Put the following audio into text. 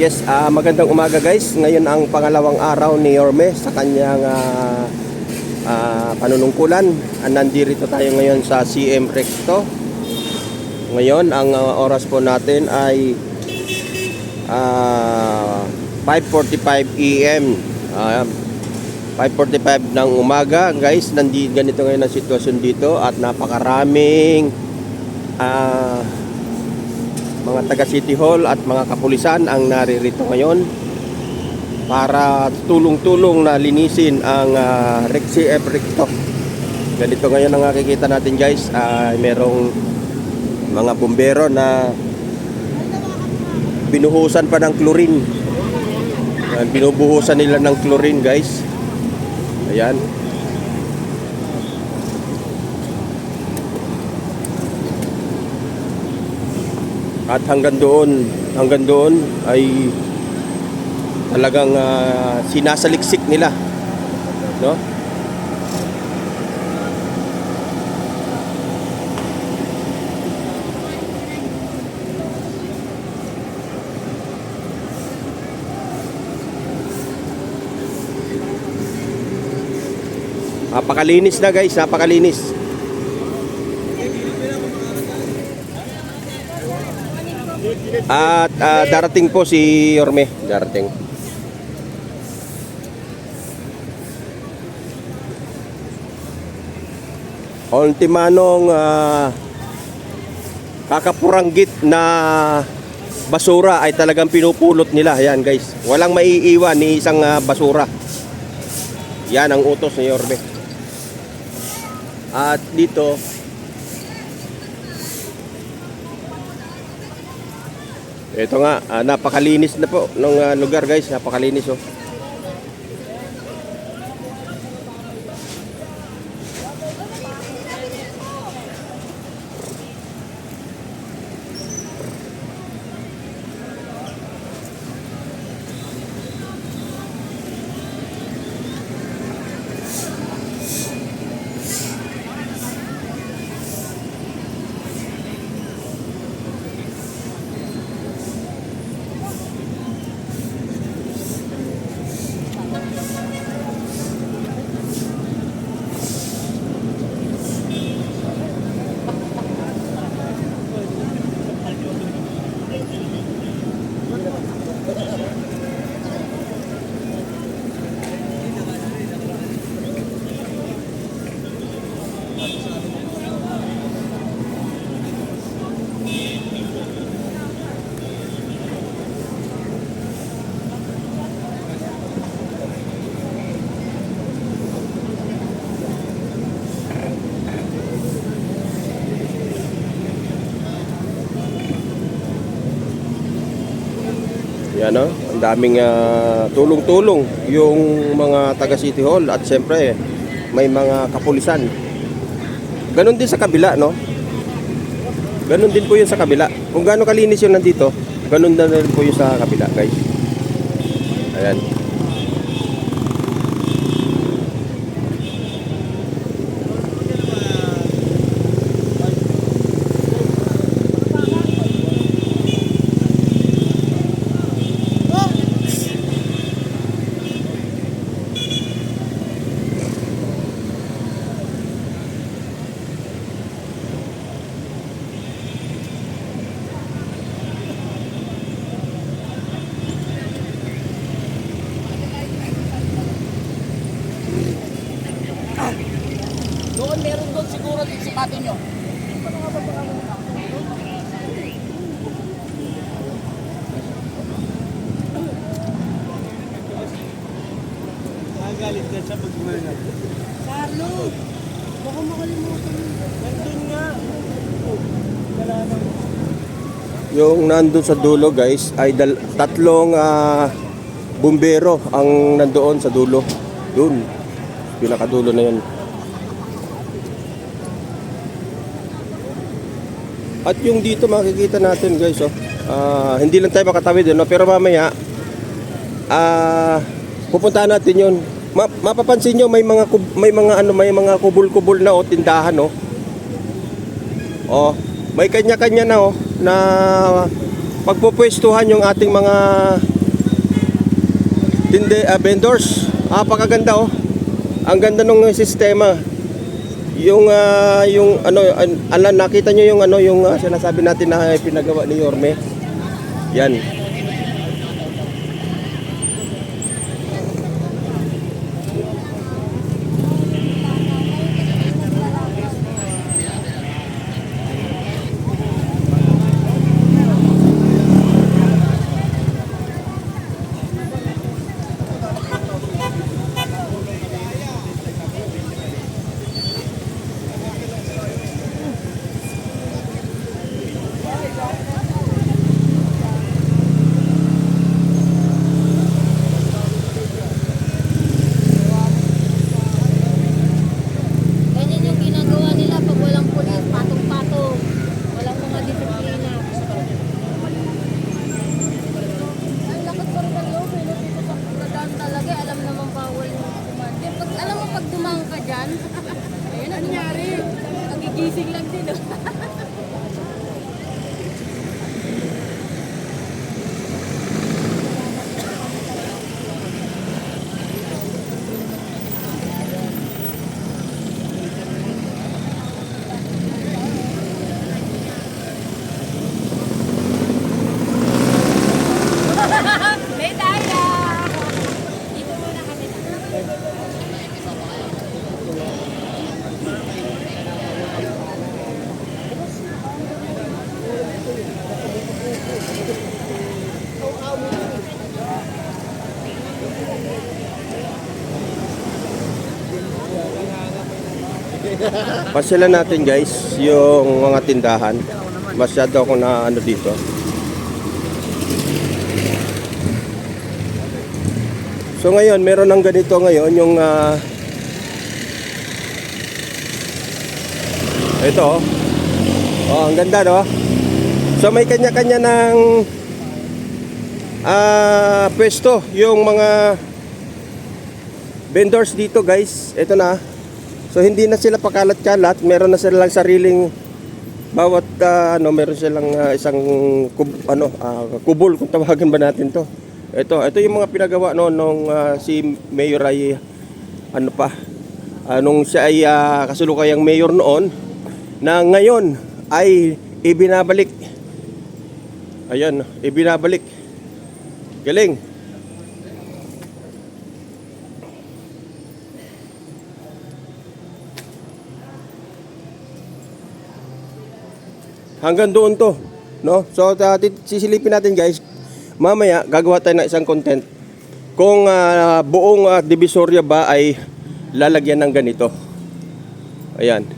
Yes, ah, magandang umaga guys. Ngayon ang pangalawang araw ni Yorme sa kanyang ah, ah, panunungkulan. Ah, nandito tayo ngayon sa CM Recto. Ngayon, ang ah, oras po natin ay ah, 5.45 AM. Ah, 5.45 ng umaga guys. Nandi, ganito ngayon ang sitwasyon dito at napakaraming ah, mga taga City Hall at mga kapulisan ang naririto ngayon para tulong-tulong na linisin ang uh, RecCF Recto. Ganito ngayon ang nakikita natin guys, ay merong mga bumbero na binuhusan pa ng chlorine. Yan, binubuhusan nila ng chlorine guys. Ayan. At hanggang doon, hanggang doon ay talagang ah, sinasaliksik nila. No? Napakalinis na guys, napakalinis. At ah, darating po si Yorme, darating. Ultimanong ah, kakapuranggit na basura ay talagang pinupulot nila. Yan guys, walang maiiwan ni isang ah, basura. Yan ang utos ni Yorme. At dito, Ito nga, ah, napakalinis na po ng ah, lugar guys, napakalinis oh. Yan oh, ang daming ah, tulong-tulong yung mga taga City Hall at siyempre may mga kapulisan. Ganon din sa kabila, no? Ganon din po yun sa kabila. Kung gaano kalinis yung nandito, ganon na rin po yung sa kabila, guys. Ayan. Doon meron doon siguro din si pati nyo. Nagalit ka sa pagmana. Carlo! Baka makalimutan mo. Nandun nga. Wala nang Yung nandun sa dulo, guys, ay dal- tatlong ah, bumbero ang nandoon sa dulo. Doon. Pinakadulo na yun. At yung dito makikita natin guys oh. ah, hindi lang tayo makatawid no? pero mamaya ah pupuntahan natin yun. Ma- mapapansin nyo may mga may mga ano may mga kubul-kubul na oh, tindahan oh. Oh, may kanya-kanya na oh na pagpupwestuhan yung ating mga tinde, ah, vendors. Ah, pakaganda oh. Ang ganda ng sistema. Yung ah, yung ano an, alam nakita nyo yung ano yung ah, sinasabi natin na pinagawa ni Yorme. Yan. Ganyan yung ginagawa nila pag walang pulis, patong-patong. Walang mga disiplina. Ang lakas pa rin ng loob eh. no? Dito sa Kuradaan talaga, eh, alam naman bawal yung kumante. Pag, alam mo, pag dumang ka dyan, ayun, ano nangyari? Nagigising lang din. oh. May tayo! Dito muna kami. Pasyalan natin guys yung mga tindahan. Masyado ako na ano dito. So ngayon, meron ng ganito ngayon yung ah, ito oh. Oh, ang ganda no. So may kanya-kanya ng ah pwesto yung mga vendors dito guys. Ito na. So hindi na sila pakalat-kalat, meron na silang sariling bawat ah, ano, meron silang ah, isang kub, ano, ah, kubol kung tawagin ba natin 'to. Ito, ito yung mga pinagawa no nung ah, si Mayor ay ano pa, nung siya ay ah, kasulukayang mayor noon na ngayon ay ibinabalik. Ayan, ibinabalik. Galing. Hanggang doon to, no? So uh, sisilipin natin guys. Mamaya gagawa tayo ng isang content kung ah, buong ah, divisorya ba ay lalagyan ng ganito. Ayan.